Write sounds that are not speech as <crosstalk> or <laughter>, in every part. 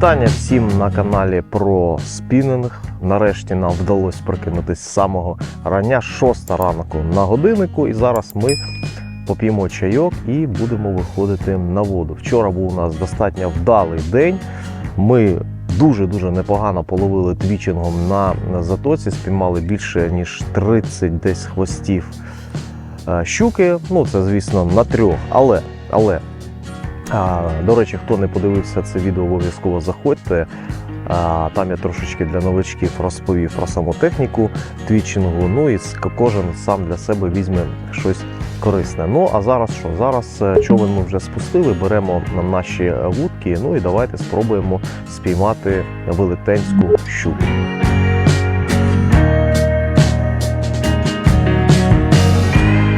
Вітання всім на каналі про спінінг. Нарешті нам вдалося прокинутися з самого рання, 6 ранку на годиннику. І зараз ми поп'ємо чайок і будемо виходити на воду. Вчора був у нас достатньо вдалий день. Ми дуже-дуже непогано половили твічингом на, затоці, спіймали більше ніж 30 десь хвостів е, щуки. Ну, це, звісно, на трьох. Але, але До речі, хто не подивився це відео, обов'язково заходьте. Там я трошечки для новичків розповів про саму техніку твічингу. Ну і кожен сам для себе візьме щось корисне. Ну а зараз що? Зараз е, човен ми вже спустили, беремо на наші е, вудки. Ну і давайте спробуємо спіймати велетенську щуку.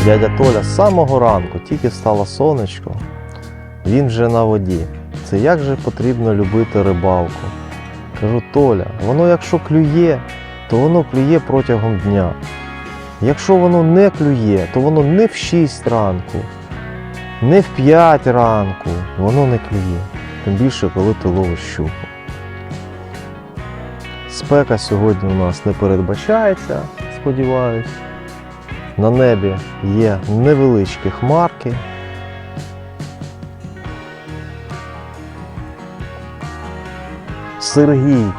Дядя Толя з самого ранку, тільки стало сонечко, він вже на воді. Це як же потрібно любити рибалку. Кажу, Толя, воно якщо клює, то воно клює протягом дня. Якщо воно не клює, то воно не в 6 ранку, не в 5 ранку, воно не клює. Тим більше, коли ти ловиш щуку. Спека сьогодні у нас не передбачається, сподіваюсь. На небі є невеличкі хмарки. Сергій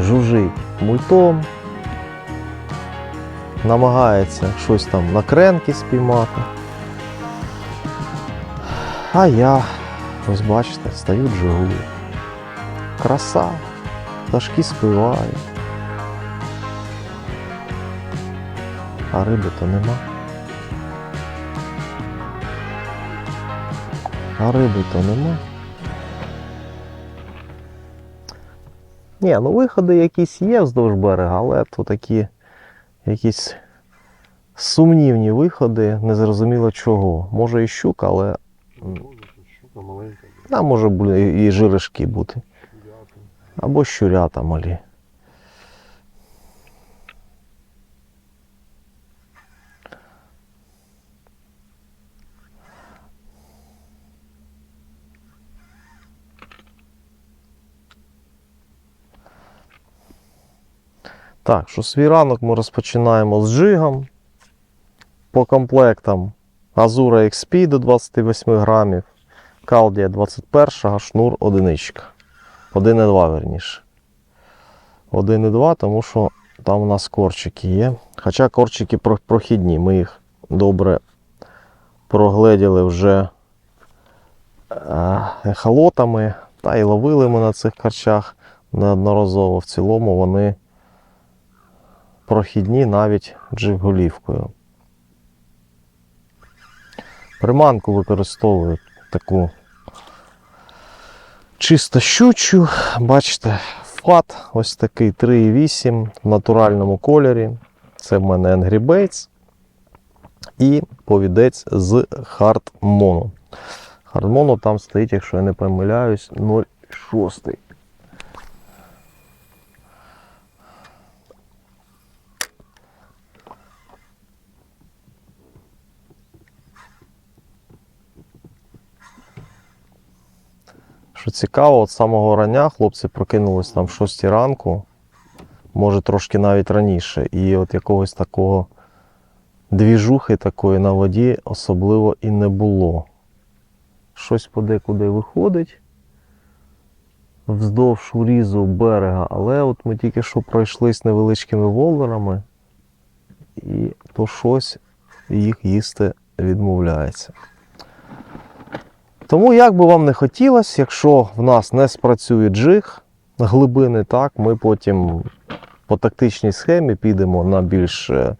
жужить мультом, намагається щось там на кренки спіймати. А я, ось бачите, стою джигую. Краса, пташки співають. А риби то нема. А риби то нема. Ні, ну виходи якісь є вздовж берега, але то такі якісь сумнівні виходи, незрозуміло чого. Може і щука, але Там Щука маленька, а може і жиришки бути. Або щурята малі. Так, що свій ранок ми розпочинаємо з джигом. По комплектам Azura XP до 28 грамів, Калдія 21, шнур одиничка. 1,2 верніше. 1,2, тому що там у нас корчики є. Хоча корчики прохідні, ми їх добре прогледіли вже ехолотами. Та й ловили ми на цих корчах неодноразово. В цілому вони прохідні навіть джиг-голівкою. Приманку використовую таку чисто щучу. Бачите, фат ось такий 3,8 в натуральному кольорі. Це в мене Angry Baits. І повідець з Hard Mono. Hard Mono там стоїть, якщо я не помиляюсь, 0,6. Що цікаво, от самого рання хлопці прокинулись там в 6 ранку, може трошки навіть раніше. І от якогось такого двіжухи такої на воді особливо і не було. Щось подекуди виходить вздовж урізу берега, але от ми тільки що пройшлись невеличкими волдерами, і то щось їх їсти відмовляється. Тому, як би вам не хотілося, якщо в нас не спрацює джиг глибини, так, ми потім по тактичній схемі підемо на більш е,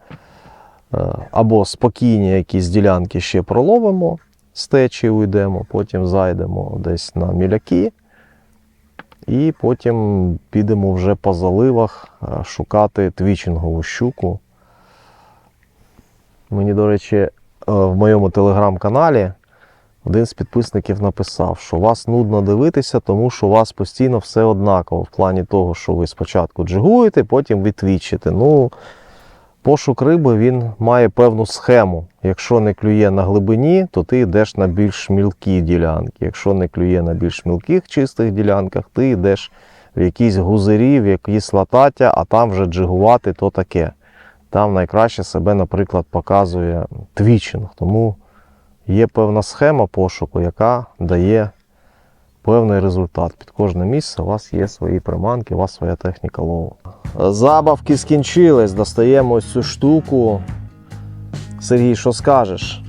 е, або спокійні якісь ділянки ще проловимо, з течії уйдемо, потім зайдемо десь на міляки, і потім підемо вже по заливах е, шукати твічингову щуку. Мені, до речі, в моєму телеграм-каналі один з підписників написав, що вас нудно дивитися, тому що у вас постійно все однаково в плані того, що ви спочатку джигуєте, потім ви твічите. Ну, Пошук риби він має певну схему. Якщо не клює на глибині, то ти йдеш на більш мілкі ділянки. Якщо не клює на більш мілких чистих ділянках, ти йдеш в якісь гузирі, в якісь латаття, а там вже джигувати то таке. Там найкраще себе, наприклад, показує твічинг. Тому є певна схема пошуку, яка дає певний результат. Під кожне місце у вас є свої приманки, у вас своя техніка лову. Забавки скінчились, достаємо ось цю штуку. Сергій, що скажеш?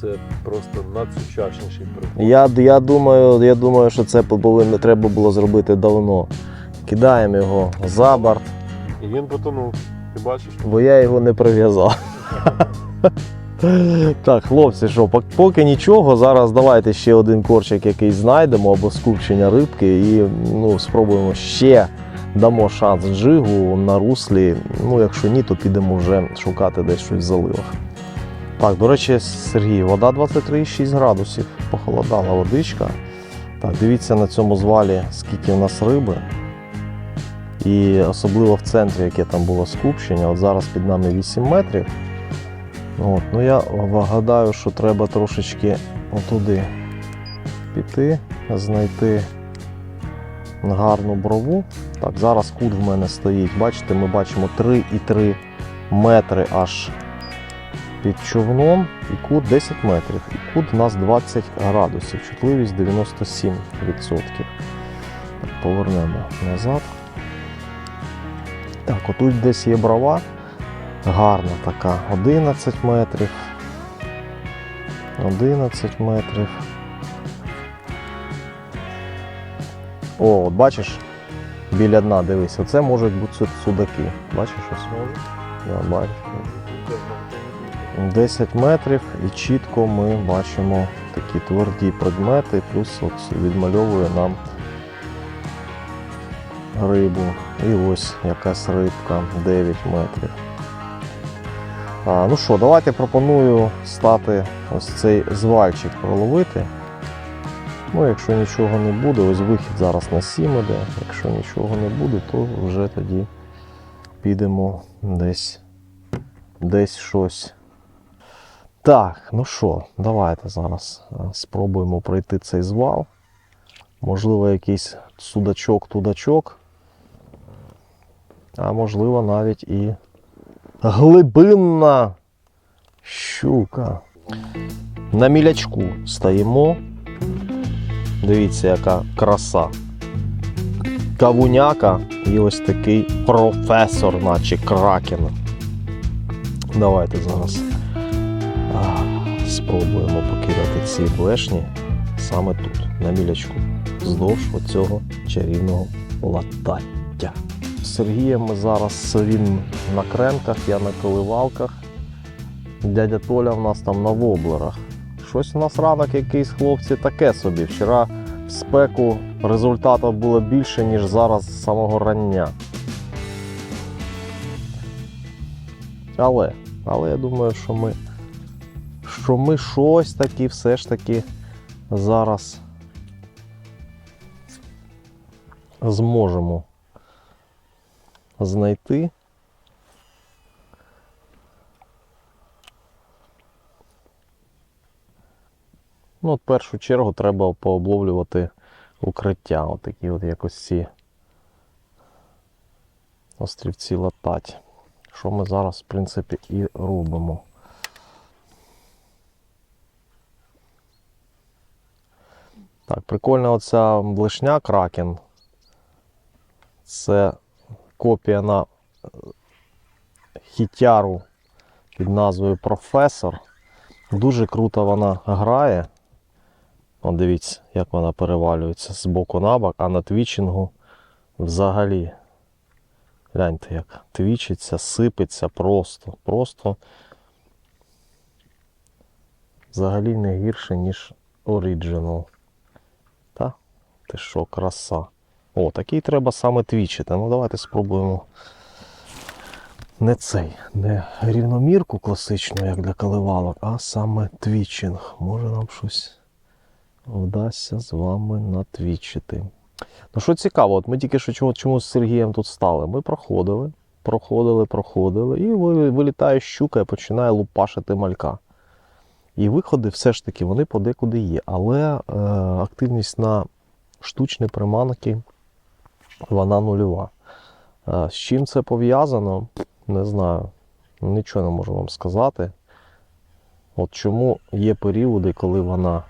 Це просто надсучасніший прикол. Я, я, думаю, я думаю, що це повинно, треба було зробити давно. Кидаємо його за борт, І він потонув. Ти бачиш? бо я його не прив'язав. <laughs> Так, хлопці, що, поки нічого, зараз давайте ще один корчик якийсь знайдемо або скупчення рибки і ну, спробуємо ще дамо шанс джигу на руслі. Ну, якщо ні, то підемо вже шукати десь щось в заливах. Так, до речі, Сергій, вода 23,6 градусів. Похолодала водичка. Так, дивіться на цьому звалі, скільки в нас риби. І особливо в центрі, яке там було скупчення. От зараз під нами 8 метрів. От, ну я гадаю, що треба трошечки отуди піти, знайти гарну брову. Так, зараз кут в мене стоїть. Бачите, ми бачимо 3,3 метри аж під човном і кут 10 метрів. І кут у нас 20 градусів, чутливість 97%. Так, повернемо назад. Так, отут десь є брова. Гарна така. 11 метрів. 11 метрів. О, от бачиш, біля дна дивись, оце можуть бути судаки. Бачиш ось? Да, бачиш. 10 метрів і чітко ми бачимо такі тверді предмети, плюс от відмальовує нам рибу. І ось якась рибка 9 метрів. А, ну що, давайте пропоную стати ось цей звальчик проловити. Ну, якщо нічого не буде, ось вихід зараз на 7 іде. Якщо нічого не буде, то вже тоді підемо десь, десь щось. Так, ну що, давайте зараз спробуємо пройти цей звал. Можливо, якийсь судачок-тудачок. А можливо, навіть і глибинна щука. На мілячку стоїмо. Дивіться, яка краса. Кавуняка і ось такий професор, наче кракен. Давайте зараз спробуємо покидати ці блешні саме тут, на мілячку, вздовж оцього чарівного латаття. З Сергієм ми зараз він на кренках, я на коливалках. Дядя Толя в нас там на воблерах. Щось у нас ранок якийсь хлопці таке собі. Вчора в спеку результатів було більше, ніж зараз з самого рання. Але, але я думаю, що ми, що ми щось таки все ж таки зараз зможемо знайти. Ну, от в першу чергу треба пообловлювати укриття. Отакі от якось ці острівці латать. Що ми зараз, в принципі, і робимо. Так, прикольна оця блешня кракен. Це копія на е, хітяру під назвою Професор. Дуже круто вона грає. От дивіться, як вона перевалюється з боку на бок, а на твічингу взагалі. Гляньте, як твічиться, сипеться просто. Просто взагалі не гірше, ніж Original. Та? Ти що, краса. О, такий треба саме твічити. Ну давайте спробуємо не цей, не рівномірку класичну, як для коливалок, а саме твічинг. Може нам щось вдасться з вами натвічити. Ну що цікаво, от ми тільки що чому, чому з Сергієм тут стали. Ми проходили проходили, проходили, і вилітає щука і починає лупашити малька. І виходи все ж таки вони подекуди є. Але е, активність на штучні приманки вона нульова. Е, з чим це пов'язано, не знаю. Нічого не можу вам сказати. От чому є періоди, коли вона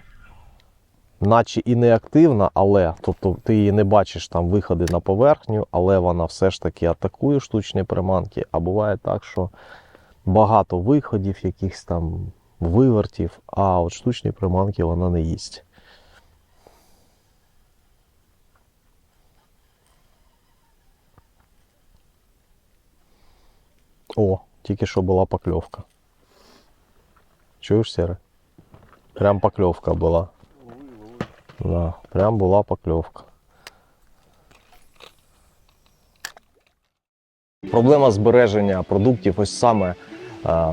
наче і не активна, але тобто ти її не бачиш там виходи на поверхню, але вона все ж таки атакує штучні приманки. А буває так, що багато виходів, якихось там вивертів, а от штучні приманки вона не їсть. О, тільки що була покльовка. Чуєш, Сіре? Прям покльовка була. Да, прям була покльовка. Проблема збереження продуктів ось саме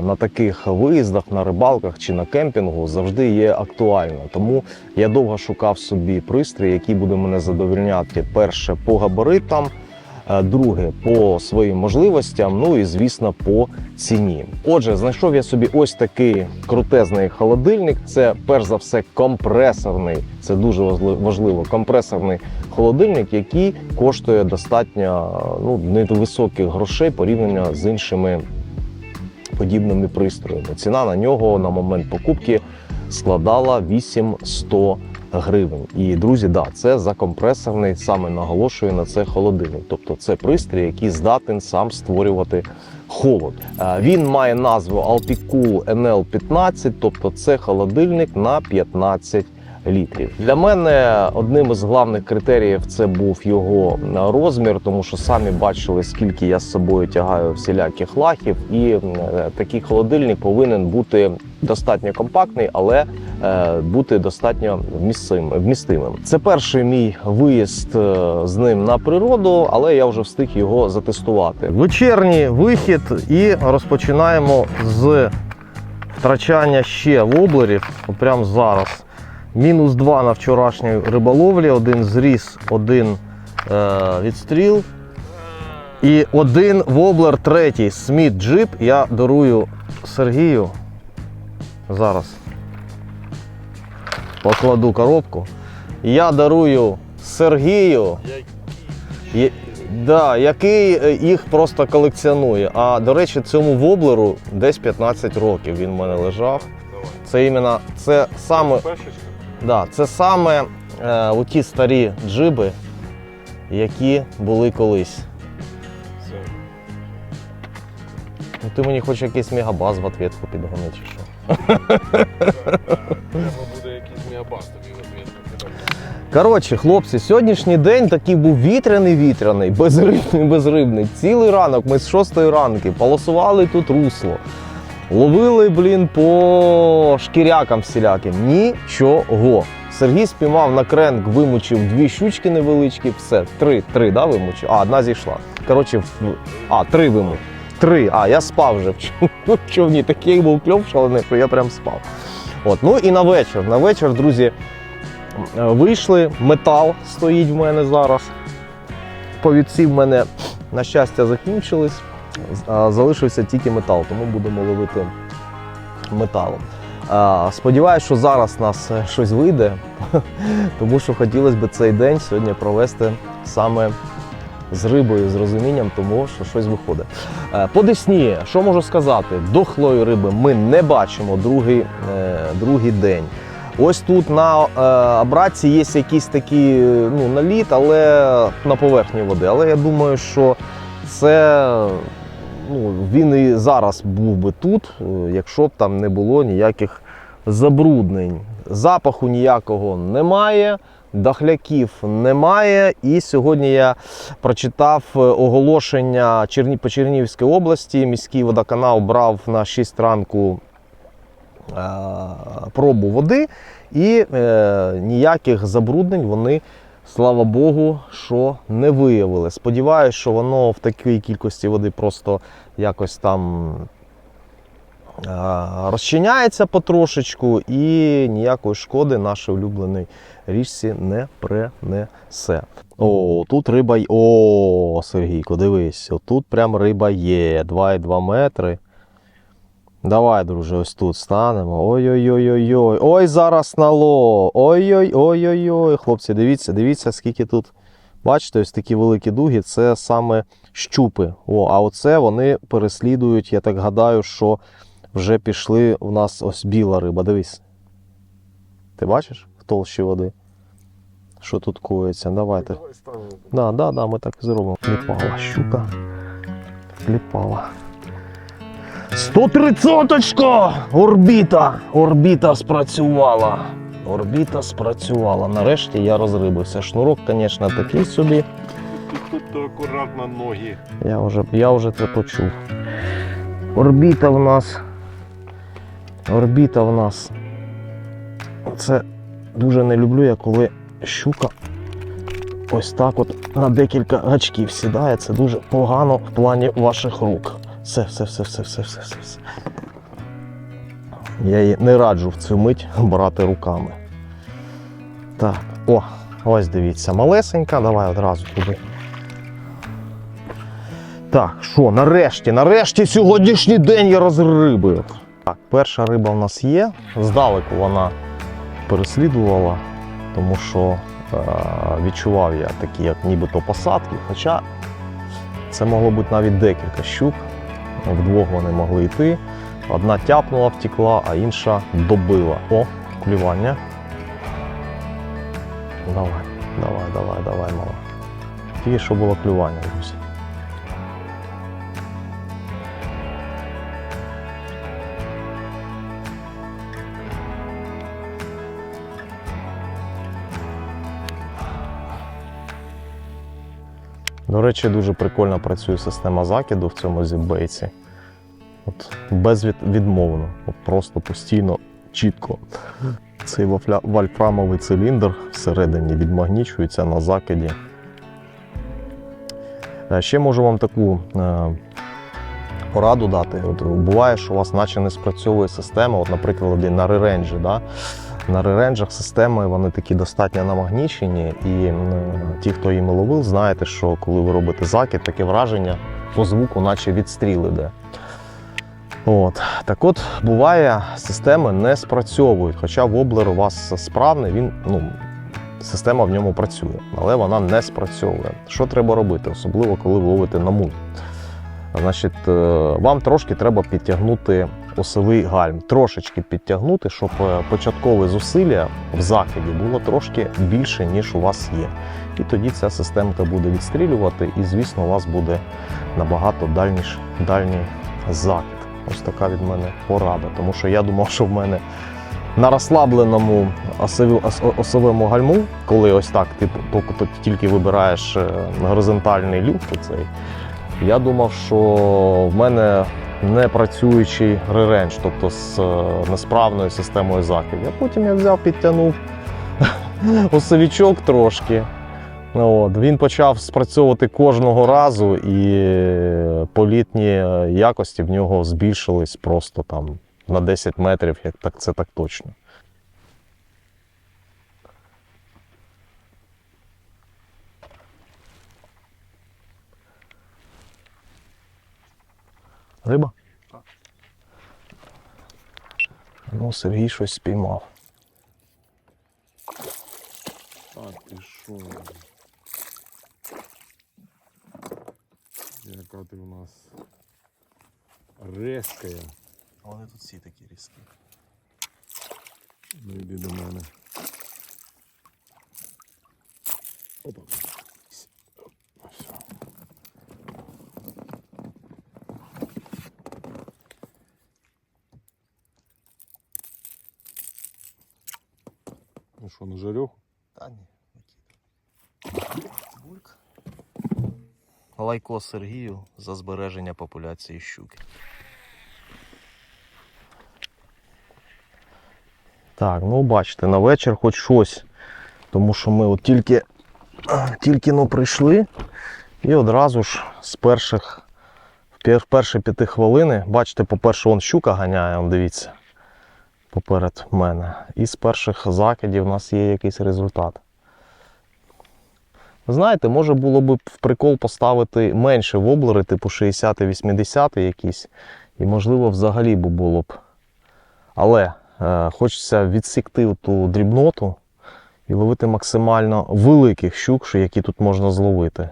на таких виїздах, на рибалках чи на кемпінгу завжди є актуальна. Тому я довго шукав собі пристрій, який буде мене задовольняти перше по габаритам, друге по своїм можливостям, ну і звісно по ціні. Отже, знайшов я собі ось такий крутезний холодильник. Це перш за все компресорний. Це дуже важливо. Компресорний холодильник, який коштує достатньо ну, невисоких грошей порівняно з іншими подібними пристроями. Ціна на нього на момент покупки складала 800 гривень. І друзі, да, це закомпресорний, саме наголошую на це холодильник. Тобто це пристрій, який здатен сам створювати холод. Е, Він має назву Alticool NL15, тобто це холодильник на 15 літрів. Для мене одним із головних критеріїв це був його розмір, тому що самі бачили, скільки я з собою тягаю всіляких лахів, і е, такий холодильник повинен бути достатньо компактний, але е, бути достатньо вмістим- вмістимим. Це перший мій виїзд е, з ним на природу, але я вже встиг його затестувати. Вечірній вихід і розпочинаємо з втрачання ще воблерів. Прямо зараз. Мінус 2 на вчорашній риболовлі, один зріз, один е, відстріл. І один воблер третій Сміт Джип. Я дарую Сергію. Зараз покладу коробку. Я дарую Сергію, да, який е, їх просто колекціонує. А до речі, цьому воблеру десь 15 років він в мене лежав. Це іменно це саме? Да, це саме е, оті старі джиби, які були колись. Все. Ну, ти мені хоч якийсь мегабаз в ответку підгони чи що. Треба буде якийсь мегабас тобі відповідно. Коротше, хлопці, сьогоднішній день такий був вітряний вітряний, <laughs> безрибний, безрибний. Цілий ранок ми з 6 ранки полосували тут русло. Ловили, блін, по шкірякам всіляким. Нічого. Сергій спіймав на кренк, вимучив дві щучки невеличкі, все, три, три, да, вимучив? А, одна зійшла. Коротше, в- а, три вимучив. Три. А, я спав вже в чов- <laughs> човні. Такий був кльов шалений, що я прям спав. От, ну і на вечір. На вечір, друзі, вийшли. Метал стоїть в мене зараз. Повідці в мене, на щастя, закінчились. Залишився тільки метал, тому будемо ловити металом. Сподіваюсь, що зараз нас е, щось вийде, <laughs> тому що хотілося б цей день сьогодні провести саме з рибою, з розумінням, тому що щось виходить. Е, По Десні, що можу сказати? Дохлої риби ми не бачимо другий, е, другий день. Ось тут на абраці є якийсь такий ну, наліт, але на поверхні води. Але я думаю, що це ну, він і зараз був би тут, е, якщо б там не було ніяких забруднень. Запаху ніякого немає, дахляків немає. І сьогодні я прочитав е, оголошення по Чернігівській області. Міський водоканал брав на 6 ранку е, пробу води, і е, ніяких забруднень вони, слава Богу, що не виявили. Сподіваюсь, що воно в такій кількості води просто якось там розчиняється потрошечку і ніякої шкоди нашій улюбленій річці не принесе. О, тут риба. й- О, Сергійко, дивись, отут прям риба є. 2,2 метри. Давай, друже, ось тут станемо. Ой-ой-ой-ой-ой. Ой, зараз нало. Ой-ой-ой-ой-ой. Хлопці, дивіться, дивіться, скільки тут. Бачите, ось такі великі дуги, це саме щупи. О, а оце вони переслідують, я так гадаю, що вже пішли у нас ось біла риба. Дивись. Ти бачиш в толщі води? Що тут коїться? Давайте. Давай ставимо. Да, да, да, ми так і зробимо. Кліпала щука. Кліпала. 130-очка! Орбіта! Орбіта спрацювала. Орбіта спрацювала. Нарешті я розрибився. Шнурок, звісно, такий собі. Тут, акуратно ноги. Я вже, я вже це почув. Орбіта в нас. Орбіта в нас. Це дуже не люблю я, коли щука ось так от на декілька гачків сідає. Це дуже погано в плані ваших рук. Все, все, все, все, все, все, все. Я її не раджу в цю мить брати руками. Так, о, ось дивіться, малесенька, давай одразу туди. Так, що, нарешті, нарешті сьогоднішній день я розрибив. Так, перша риба в нас є. Здалеку вона переслідувала, тому що е- відчував я такі, як нібито посадки. Хоча це могло бути навіть декілька щук. Вдвох вони могли йти. Одна тяпнула, втекла, а інша добила. О, клювання. Давай, давай, давай, давай, мала. Тільки що було клювання, друзі. До речі, дуже прикольно працює система закиду в цьому зіббейці. От безвідмовно, от просто постійно, чітко. Цей вольфрамовий циліндр всередині відмагнічується на закиді. Е, Ще можу вам таку е, пораду дати. От буває, що у вас наче не спрацьовує система, от, наприклад, на реренджі. Да? На реренджах системи вони такі достатньо намагнічені, і ті, хто їм ловив, знаєте, що коли ви робите закид, таке враження по звуку, наче відстріл іде. От. Так от, буває, системи не спрацьовують, хоча воблер у вас справний, він, ну, система в ньому працює, але вона не спрацьовує. Що треба робити, особливо коли ви ловите на муль? Значить, е, вам трошки треба підтягнути осовий гальм, трошечки підтягнути, щоб е, початкове зусилля в закиді було трошки більше, ніж у вас є. І тоді ця системка буде відстрілювати, і, звісно, у вас буде набагато дальніш, дальній закид. Ось така від мене порада. Тому що я думав, що в мене на розслабленому осовому гальму, коли ось так ти тільки вибираєш е, горизонтальний люфт, оцей, я думав, що в мене не реренж, тобто з е, несправною системою закидів. А потім я взяв, підтягнув <laughs> осовічок трошки. Ну, От, він почав спрацьовувати кожного разу, і політні е, якості в нього збільшились просто там на 10 метрів, як так це так точно. Риба? Так. Ну, Сергій щось спіймав. А, ти що? Яка ти у нас резка. Вони тут всі такі різкі. Ну йди до мене. Опа. Ну що, на жарьох? Та ні, Бульк. Лайко Сергію за збереження популяції щуки. Так, ну бачите, на вечір хоч щось. Тому що ми от тільки, тільки ну, прийшли і одразу ж з перших пер- перші п'яти хвилини, бачите, по-перше, он щука ганяє, он дивіться, поперед мене. І з перших закидів у нас є якийсь результат. Знаєте, може було б в прикол поставити менше воблери, типу 60-80 якісь, і можливо взагалі б було б. Але е, хочеться відсікти ту дрібноту і ловити максимально великих щук, які тут можна зловити.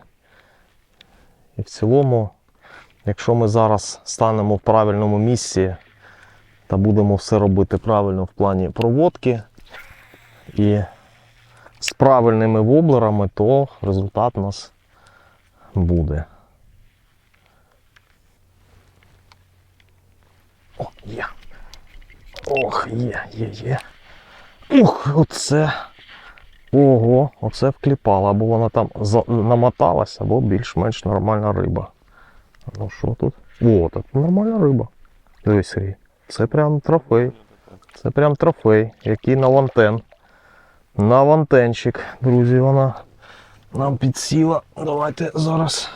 І в цілому, якщо ми зараз станемо в правильному місці та будемо все робити правильно в плані проводки і з правильними воблерами, то результат у нас буде. О, є. Ох, є, є, є. Ух, оце. Ого, оце вкліпало, або вона там намоталась, або більш-менш нормальна риба. Ну що тут? О, так нормальна риба. Дивись, Сергій. Це прям трофей. Це прям трофей, який на вантен. На вантенчик, друзі, вона нам підсіла. Давайте зараз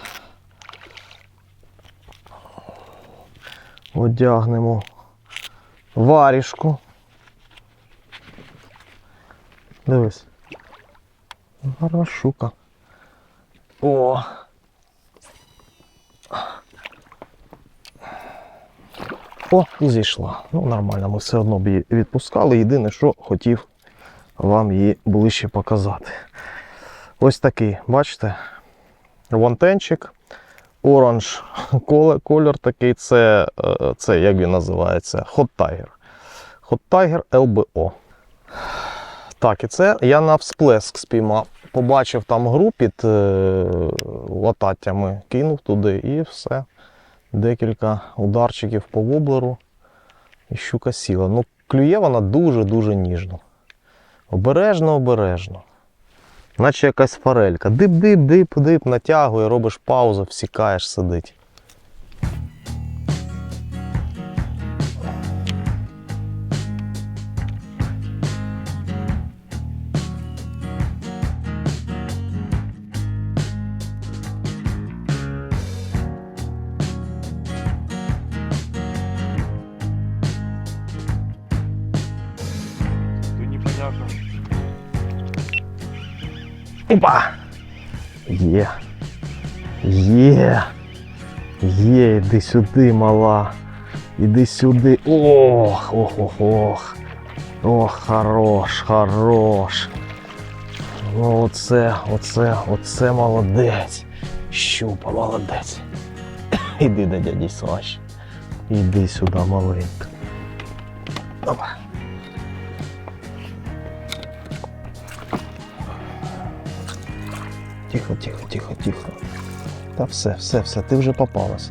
одягнемо варішку. Дивись. Гарна щука. О. О, і зійшла. Ну, нормально, ми все одно б її відпускали. Єдине, що хотів вам її ближче показати. Ось такий, бачите? Вантенчик. Оранж колір такий, це, е, це як він називається? Hot Tiger. Hot Tiger LBO. Так, і це я на всплеск спіймав. Побачив там гру під е, лататтями, кинув туди і все. Декілька ударчиків по воблеру. І щука сіла. Ну, клює вона дуже-дуже ніжно. Обережно, обережно. Наче якась форелька. Дип-дип, дип-дип, натягує, робиш паузу, всікаєш, сидить. Опа! Є. Є. Є, іди сюди, мала. Іди сюди. Ох, ох, ох, ох. Ох, хорош, хорош. Ну, оце, оце, оце молодець. Щупа, молодець. <coughs> Іди до дяді Саші. Іди сюди, маленька. Опа. Тихо, тихо, тихо, тихо. Та все, все, все, ти вже попалась.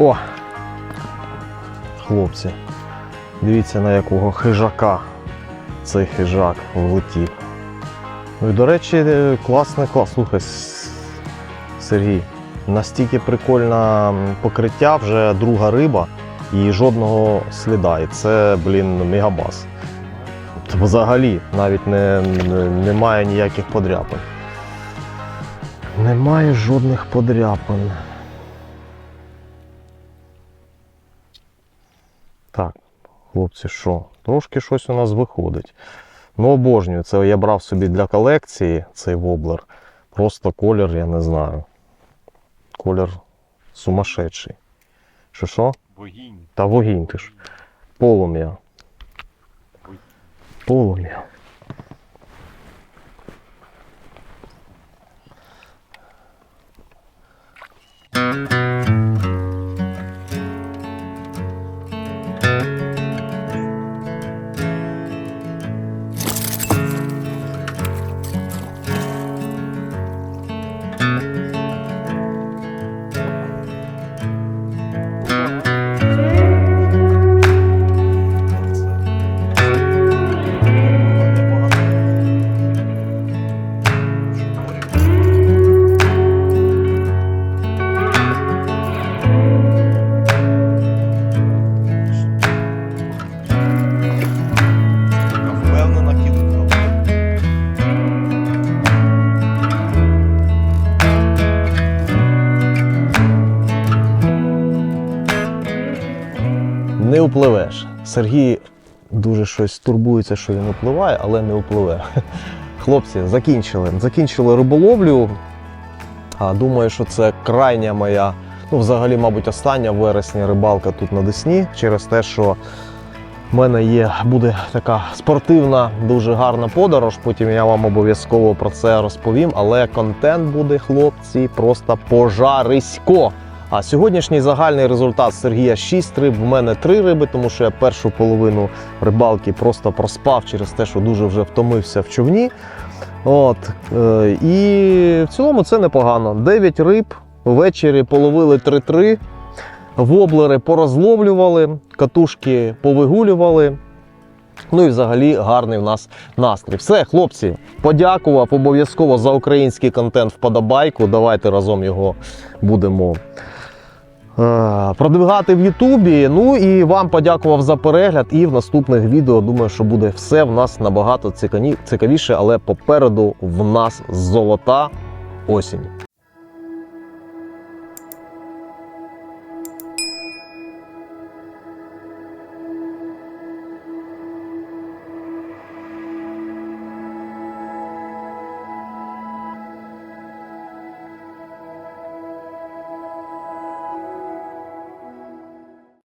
О! Хлопці, дивіться на якого хижака цей хижак влетів. Ну і до речі, е, класний клас. Слухай, Сергій, настільки прикольне покриття, вже друга риба і жодного сліда. І це, блін, мегабас. От Взагалі навіть не, немає ніяких подряпин. Немає жодних подряпин. Хлопці, що? Трошки щось у нас виходить. Ну, обожнюю. Це я брав собі для колекції цей воблер. Просто колір, я не знаю. Колір сумасшедший. Що що? Вогінь. Та вогінь ти ж. Полум'я. Полум'я. Сергій дуже щось турбується, що він впливає, але не впливе. <laughs> Хлопці, закінчили. Закінчили риболовлю. А, думаю, що це крайня моя, ну, взагалі, мабуть, остання в вересні рибалка тут на Десні, через те, що в мене є, буде така спортивна, дуже гарна подорож. Потім я вам обов'язково про це розповім. Але контент буде, хлопці, просто пожарисько. А сьогоднішній загальний результат Сергія 6 риб, в мене 3 риби, тому що я першу половину рибалки просто проспав через те, що дуже вже втомився в човні. От, е, і в цілому це непогано. 9 риб, ввечері половили 3-3, воблери порозловлювали, катушки повигулювали. Ну і взагалі гарний в нас настрій. Все, хлопці, подякував обов'язково за український контент вподобайку. Давайте разом його будемо продвигати в Ютубі. Ну і вам подякував за перегляд. І в наступних відео думаю, що буде все в нас набагато цікаві- цікавіше, але попереду в нас золота осінь.